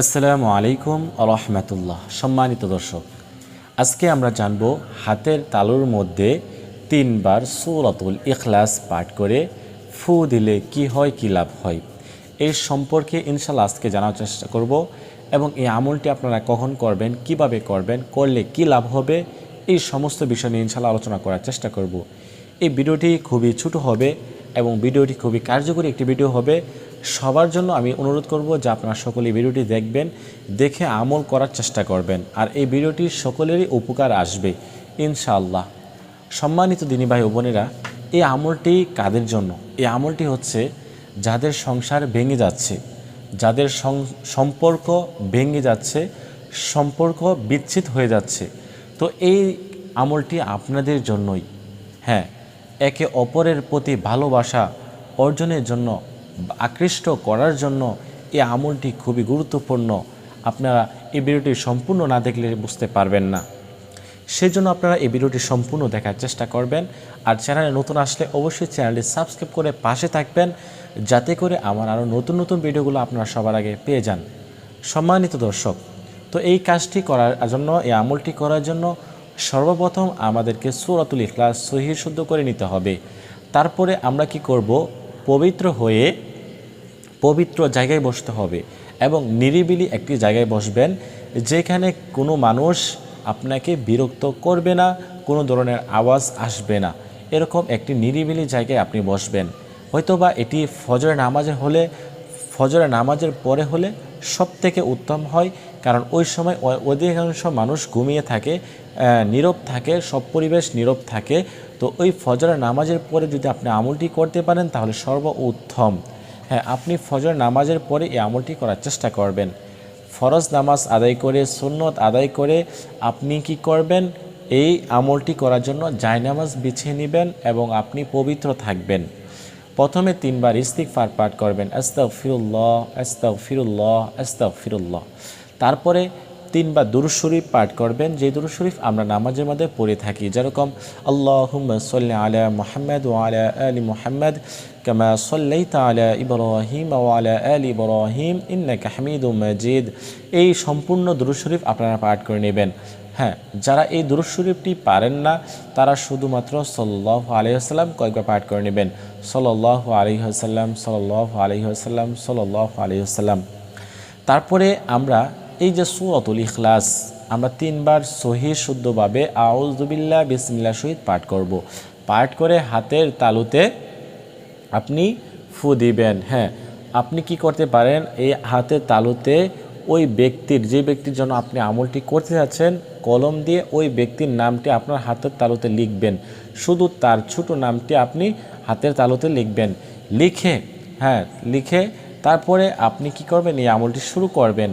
আসসালামু আলাইকুম রহমতুল্লাহ। সম্মানিত দর্শক, আজকে আমরা জানব হাতের তালুর মধ্যে তিনবার সূরাতুল ইখলাস পাঠ করে ফু দিলে কি হয়, কি লাভ হয় এই সম্পর্কে ইনশাল্লাহ আজকে জানার চেষ্টা করব এবং এই আমলটি আপনারা কখন করবেন, কীভাবে করবেন, করলে কি লাভ হবে, এই সমস্ত বিষয় নিয়ে ইনশাল্লাহ আলোচনা করার চেষ্টা করব। এই ভিডিওটি খুবই ছোট হবে এবং ভিডিওটি খুবই কার্যকরী একটি ভিডিও হবে। সবার জন্য আমি অনুরোধ করব যে আপনারা সকলে ভিডিওটি দেখবেন, দেখে আমল করার চেষ্টা করবেন। আর এই ভিডিওটি সকলেরই উপকার আসবে, ইনশাআল্লাহ। সম্মানিত দিনী ভাই বোনেরা, এই আমলটি কাদের জন্য? এই আমলটি হচ্ছে যাদের সংসার ভেঙে যাচ্ছে, যাদের সম্পর্ক ভেঙে যাচ্ছে, সম্পর্ক বিচ্ছেদ হয়ে যাচ্ছে। তো এই আমলটি আপনাদের জন্যই। হ্যাঁ একে অপরের প্রতি ভালোবাসা অর্জনের জন্য আকৃষ্ট করার জন্য এই আমলটি খুবই গুরুত্বপূর্ণ। আপনারা এই ভিডিওটি সম্পূর্ণ না দেখলে বুঝতে পারবেন না। সেই জন্য আপনারা এই ভিডিওটি সম্পূর্ণ দেখার চেষ্টা করবেন। আর চ্যানেলে নতুন আসলে অবশ্যই চ্যানেলটি সাবস্ক্রাইব করে পাশে থাকবেন, যাতে করে আমার আরও নতুন নতুন ভিডিওগুলো আপনারা সবার আগে পেয়ে যান। সম্মানিত দর্শক, তো এই কাজটি করার জন্য, এই আমলটি করার জন্য সর্বপ্রথম আমাদেরকে সুরাতুল ইখলাস সহি শুদ্ধ করে নিতে হবে। তারপরে আমরা কি করব? পবিত্র হয়ে পবিত্র জায়গায় বসতে হবে এবং নিরিবিলি একটি জায়গায় বসবেন যেখানে কোনো মানুষ আপনাকে বিরক্ত করবে না, কোনো ধরনের আওয়াজ আসবে না। এরকম একটি নিরিবিলি জায়গায় আপনি বসবেন। হয়তোবা এটি ফজরের নামাজের হলে, ফজরের নামাজের পরে হলে সব থেকে উত্তম হয়, কারণ ওই সময় অধিকাংশ মানুষ ঘুমিয়ে থাকে নীরব থাকে, সব পরিবেশ নীরব থাকে। তো ওই ফজরের নামাজের পরে যদি আপনি আমলটি করতে পারেন, তাহলে সর্ব উত্তম হ্যাঁ আপনি ফজর নামাজের পরে এই আমলটি করার চেষ্টা করবেন। ফরজ নামাজ আদায় করে, সুন্নত আদায় করে আপনি কি করবেন? এই আমলটি করার জন্য জায়নামাজ বিছিয়ে নেবেন এবং আপনি পবিত্র থাকবেন। প্রথমে তিনবার ইস্তিকফার পাঠ করবেন। আস্তাক ফিরুল্লাহ আস্তাক ফিরুল্লাহ আস্তাক ফিরুল্লাহ তারপরে তিনবার দুরুদ শরীফ পাঠ করবেন। যে দুরুদ শরীফ আমরা নামাজের মধ্যে পড়ে থাকি। যেরকম আল্লাহ সাল্লি আলা মোহাম্মদ ও আলা আলী মোহাম্মদ কামা সাল্লাইতা আলা ইব্রাহিম ও আলা আলী ইব্রাহিম ইন্নাকা হামিদুম মাজিদ। এই সম্পূর্ণ দুরুদ শরীফ আপনারা পাঠ করে নেবেন। হ্যাঁ যারা এই দুরুদ শরীফটি পারেন না, তারা শুধুমাত্র সাল্লাহ আলহিহাল্লাম কয়েকবার পাঠ করে নেবেন। সাল্লাহ আলহিহাল্লাম সাল্লাহ আলহিহাল্লাম সাল্লাহ আলহিহাল্লাম তারপরে আমরা এই যে সুরতুল ইখলাস, আমরা তিনবার সহি শুদ্ধভাবে আউজুবিল্লা বিসমিল্লা সহিত পাঠ করব। পাঠ করে হাতের তালুতে আপনি ফু দিবেন হ্যাঁ। আপনি কি করতে পারেন, এই হাতের তালুতে ওই ব্যক্তির, যে ব্যক্তির জন্য আপনি আমলটি করতে যাচ্ছেন, কলম দিয়ে ওই ব্যক্তির নামটি আপনার হাতের তালুতে লিখবেন। শুধু তার ছোট নামটি আপনি হাতের তালুতে লিখবেন। লিখে হ্যাঁ লিখে তারপরে আপনি কি করবেন, এই আমলটি শুরু করবেন।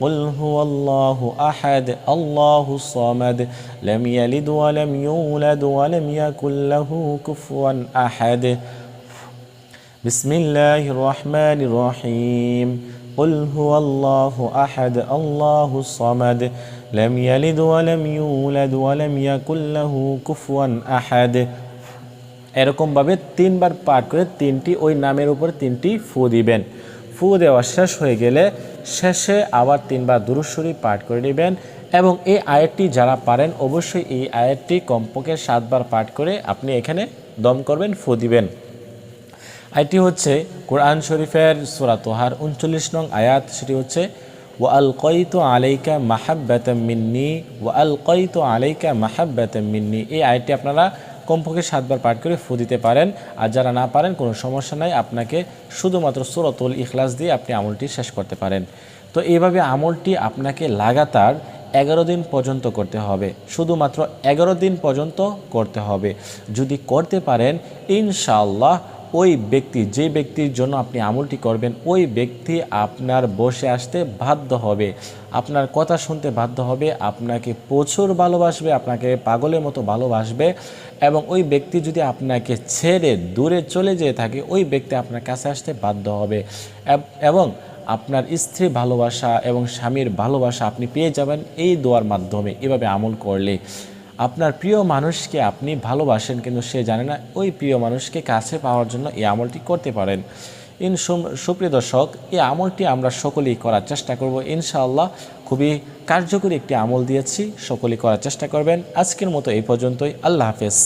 قل هو الله أحد الله الصمد لم يلد ولم يولد ولم يكن له كفوا أحد بسم الله الرحمن الرحيم قل هو الله أحد الله الصمد لم يلد ولم يولد ولم يكن له كفوا أحد এরকমভাবে তিনবার পাঠ করে তিনটি ওই নামের উপর তিনটি ফু দিবেন ফু দেওয়া শেষ হয়ে গেলে শেষে আবার তিনবার দুরুশ্বরী পাঠ করে নেবেন এবং এই আয়াতটি যারা পারেন অবশ্যই এই আয়াতটি কমপক্ষে সাতবার পাঠ করে আপনি এখানে দম করবেন, ফু দিবেন। আইটি হচ্ছে কোরআন শরীফের সুরা তোহার উনচল্লিশ নং আয়াত, সেটি হচ্ছে ও আল কয়তো আলাইকা মাহাব্বাত মিন্নি ও আল কয়তো আলাইকা মাহাব্বাত মিন্নি। এই আয়টি আপনারা কমপক্ষে সাতবার পাঠ করে ফু দিতে পারেন। আর যারা না পারেন, কোনো সমস্যা নাই। আপনাকে শুধুমাত্র সুরতুল ইখলাস দিয়ে আপনি আমলটি শেষ করতে পারেন। তো এইভাবে আমলটি আপনাকে লাগাতার এগারো দিন পর্যন্ত করতে হবে। শুধুমাত্র এগারো দিন পর্যন্ত করতে হবে। যদি করতে পারেন, ইনশাআল্লাহ ওই ব্যক্তি, যে ব্যক্তির জন্য আপনি আমলটি করবেন, ওই ব্যক্তি আপনার বসে আসতে বাধ্য হবে। আপনার কথা শুনতে বাধ্য হবে, আপনাকে প্রচুর ভালোবাসবে, আপনাকে পাগলের মতো ভালোবাসবে এবং ওই ব্যক্তি যদি আপনাকে ছেড়ে দূরে চলে যেয়ে থাকে, ওই ব্যক্তি আপনার কাছে আসতে বাধ্য হবে। এবং আপনার স্ত্রী ভালোবাসা এবং স্বামীর ভালোবাসা আপনি পেয়ে যাবেন এই দোয়ার মাধ্যমে। এভাবে আমল করলে আপনার প্রিয় মানুষকে আপনি ভালোবাসেন, কিন্তু সে জানে না ওই প্রিয় মানুষকে কাছে পাওয়ার জন্য এই আমলটি করতে পারেন। ইন সুপ্রিয় দর্শক, এই আমলটি আমরা সকলেই করার চেষ্টা করব। ইনশাআল্লাহ খুবই কার্যকরী একটি আমল দিয়েছি, সকলেই করার চেষ্টা করবেন। আজকের মতো এই পর্যন্তই। আল্লাহ হাফেজ।